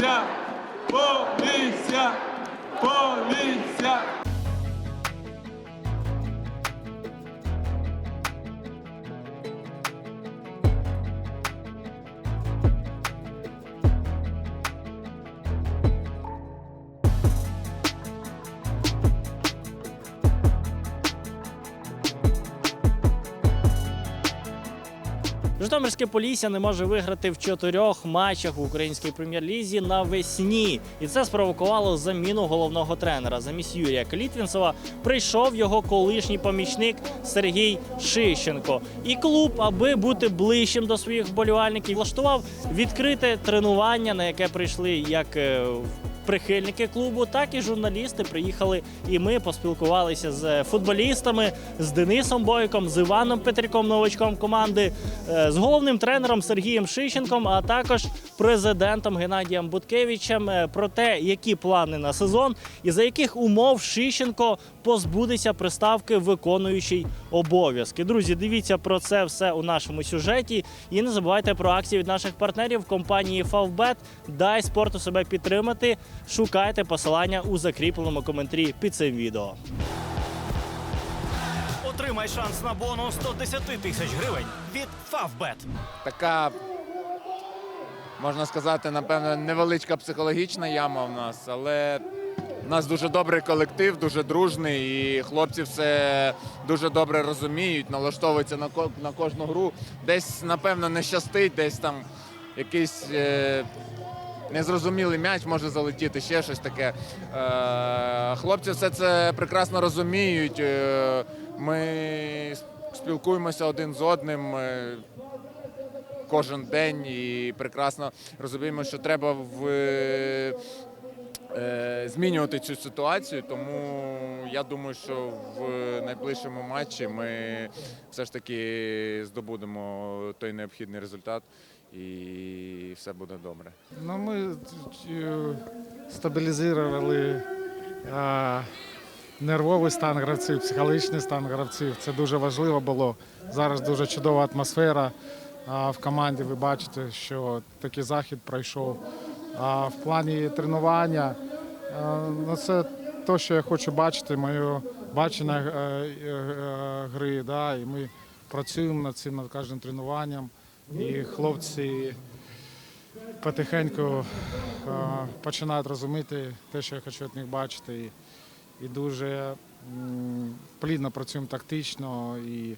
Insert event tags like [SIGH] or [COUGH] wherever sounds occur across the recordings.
Поліція! Поліція! Поліція! Житомирське Полісся не може виграти в чотирьох матчах в українській прем'єр-лізі навесні, і це спровокувало заміну головного тренера. Замість Юрія Клітвінцева прийшов його колишній помічник Сергій Шищенко. І клуб, аби бути ближчим до своїх вболівальників, влаштував відкрите тренування, на яке прийшли як е, прихильники клубу, так і журналісти приїхали. І ми поспілкувалися з футболістами, з Денисом Бойком, з Іваном Петриком, новачком команди, е, з головним тренером Сергієм Шищенком, а також президентом Геннадієм Буткевичем е, про те, які плани на сезон і за яких умов Шищенко позбудеться приставки виконуючий обов'язки. Друзі, дивіться про це все у нашому сюжеті. І не забувайте про акції від наших партнерів компанії Favbet. Дай спорту себе підтримати. Шукайте посилання у закріпленому коментарі під цим відео. Отримай шанс на бонус 110 тисяч гривень від Favbet. така, можна сказати, напевно, невеличка психологічна яма в нас, але в нас дуже добрий колектив, дуже дружний, і хлопці все дуже добре розуміють, налаштовуються на, ко- на кожну гру. Десь, напевно, не щастить, десь там якийсь. Е- Незрозумілий м'яч може залетіти, ще щось таке. Е, хлопці все це прекрасно розуміють. Е, Ми спілкуємося один з одним. е, кожен день і прекрасно розуміємо, що треба в, змінювати цю ситуацію. Тому я думаю, що в найближчому матчі ми все ж таки здобудемо той необхідний результат і все буде добре. Ну, ми е, стабілізували е, нервовий стан гравців, психологічний стан гравців. Це дуже важливо було. Зараз дуже чудова атмосфера а, в команді. Ви бачите, що такий захід пройшов. А в плані тренування е, ну, це те, що я хочу бачити, моє бачення е, е, гри. Да, і ми працюємо над цим, над кожним тренуванням. І хлопці потихеньку е, починають розуміти те, що я хочу від них бачити. І, дуже плідно працюємо тактично і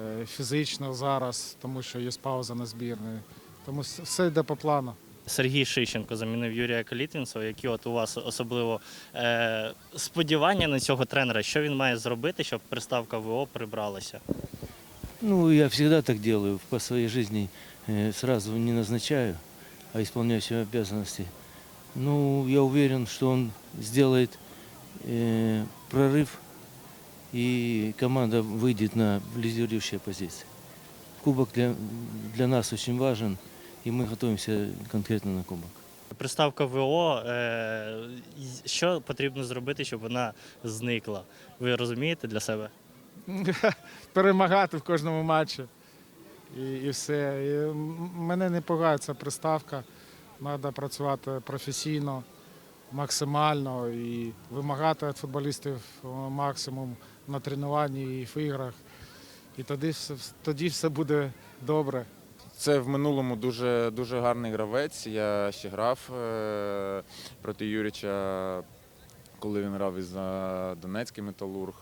е, фізично зараз, тому що є пауза на збірної. Тому все йде по плану. Сергій Шищенко замінив Юрія Калітвінцева. Які от у вас особливо е, сподівання на цього тренера? Що він має зробити, щоб приставка ВО прибралася? Ну, я всегда так делаю. По своей жизни э, сразу не назначаю, а исполняю свои обязанности. Ну, я уверен, что он сделает э, прорыв, и команда выйдет на лидирующие позиции. Кубок для, для нас очень важен, и мы готовимся конкретно на кубок. Приставка ВО, е, й- що потрібно зробити, щоб вона зникла? Ви розумієте для себе? [LAUGHS] Перемагати в кожному матчі. І, і все. І мене не пугає ця приставка. Треба працювати професійно, максимально і вимагати від футболістів максимум на тренуванні і в іграх. І тоді все, тоді все буде добре. Це в минулому дуже, дуже гарний гравець. Я ще грав е, проти Юріча, коли він грав із е, Донецький металург.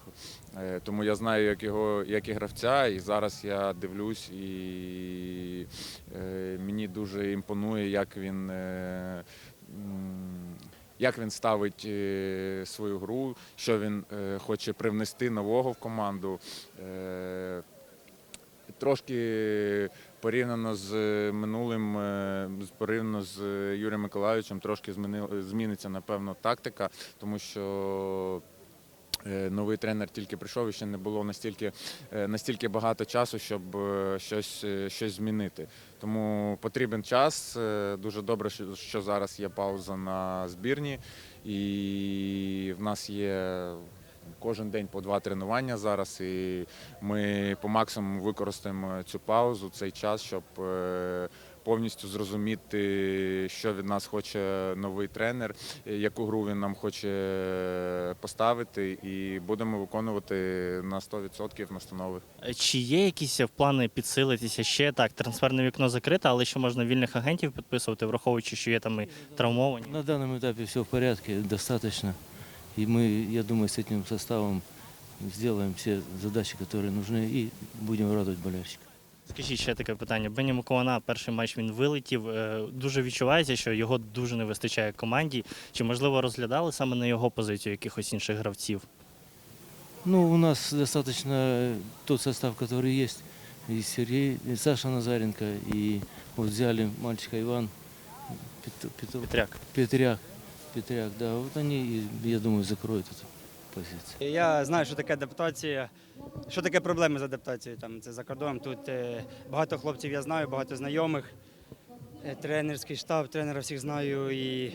Е, тому я знаю, як його, як і гравця, і зараз я дивлюсь, і е, мені дуже імпонує, як він. Як він ставить свою гру, що він хоче привнести нового в команду. Е, Трошки порівняно з минулим, е, порівняно з Юрієм Миколайовичем, трошки зміни- зміниться, напевно, тактика, тому що е, новий тренер тільки прийшов і ще не було настільки, е, настільки багато часу, щоб е, щось, е, щось змінити. Тому потрібен час. Е, Дуже добре, що зараз є пауза на збірні, і в нас є. Кожен день по два тренування зараз, і ми по максимуму використаємо цю паузу, цей час, щоб е, повністю зрозуміти, що від нас хоче новий тренер, яку гру він нам хоче поставити, і будемо виконувати на 100% настанови. Чи є якісь плани підсилитися ще так? Трансферне вікно закрите, але ще можна вільних агентів підписувати, враховуючи, що є там і травмовані. На данном этапе все в порядке, достаточно. И мы, я думаю, с этим составом сделаем все задачи, которые нужны, и будем радовать болельщиков. Скажіть ще таке питання. Бені Миколана, перший матч він вилетів. Е, Дуже відчувається, що його дуже не вистачає команді. Чи можливо розглядали саме на його позицію якихось інших гравців? Ну, у нас достаточно э, тот состав, который есть. И Сергей, и Саша Назаренко, и вот взяли мальчика Иван Пет- Петр- Петряк. Петряк. Петряк, да, вот они, я думаю, закроют эту позицию. Я знаю, що таке адаптація, що таке проблеми з адаптацією. Там це за кордоном. Тут е, багато хлопців я знаю, багато знайомих. Е, Тренерський штаб, тренера всіх знаю і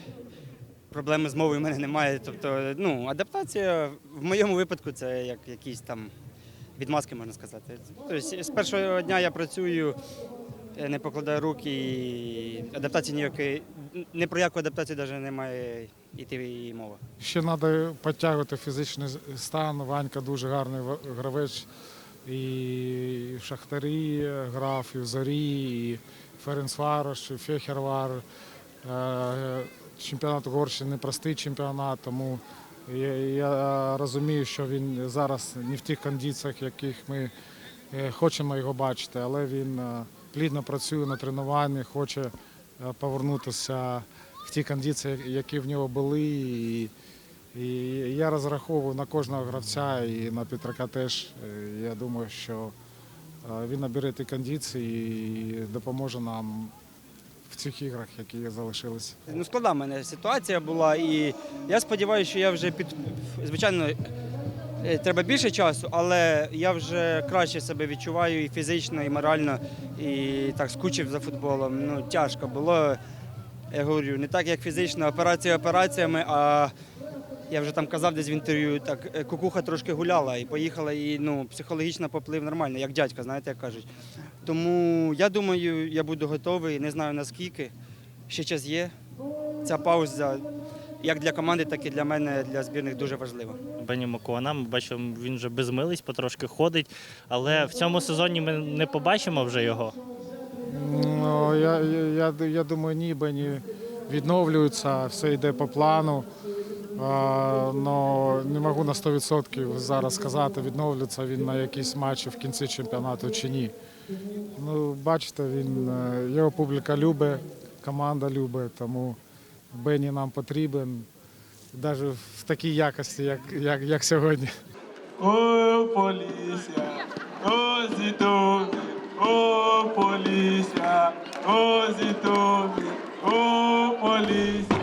проблеми з мовою в мене немає. Тобто, ну, адаптація в моєму випадку це як якісь там відмазки, можна сказати. Тобто, з першого дня я працюю, не покладаю руки, і адаптації ніякої, ні про яку адаптацію навіть немає йти мова. Ще треба підтягувати фізичний стан. Ванька дуже гарний в- гравець. І в Шахтарі грав, і в Зорі, і Ференцварош, і Фехервар. Е, Чемпіонат Угорщини непростий чемпіонат, тому я, я розумію, що він зараз не в тих кондиціях, яких ми е, хочемо його бачити, але він е, плідно працює на тренуванні, хоче е, повернутися в ті кондиції, які в нього були. І, і я розраховую на кожного гравця і на Петрака теж. Е, Я думаю, що е, він набере ті кондиції і допоможе нам в цих іграх, які залишилися. Ну, складна в мене ситуація була, і я сподіваюся, що я вже під. Звичайно, треба більше часу, але я вже краще себе відчуваю і фізично, і морально, і так скучив за футболом. Ну, тяжко було. Я говорю, не так, як фізично, операція операціями, а я вже там казав десь в інтерв'ю, так е, кукуха трошки гуляла і поїхала, і ну, психологічно поплив нормально, як дядька, знаєте, як кажуть. Тому я думаю, я буду готовий, не знаю наскільки. Ще час є. Ця пауза як для команди, так і для мене, для збірних дуже важлива. Бені Миколана, ми бачимо, він вже без милиць потрошки ходить, але в цьому сезоні ми не побачимо вже його. Ну, я, я, я, я думаю, ні, Бені відновлюються, все йде по плану. Але не можу на 100% зараз сказати, відновлюється він на якісь матчі в кінці чемпіонату чи ні. Ну, бачите, він, е, його публіка любить, команда любить, тому Бені нам потрібен, навіть в такій якості, як, як, як сьогодні. О, полісся, о, зітові, о, полісся, о, зітові, о, поліція.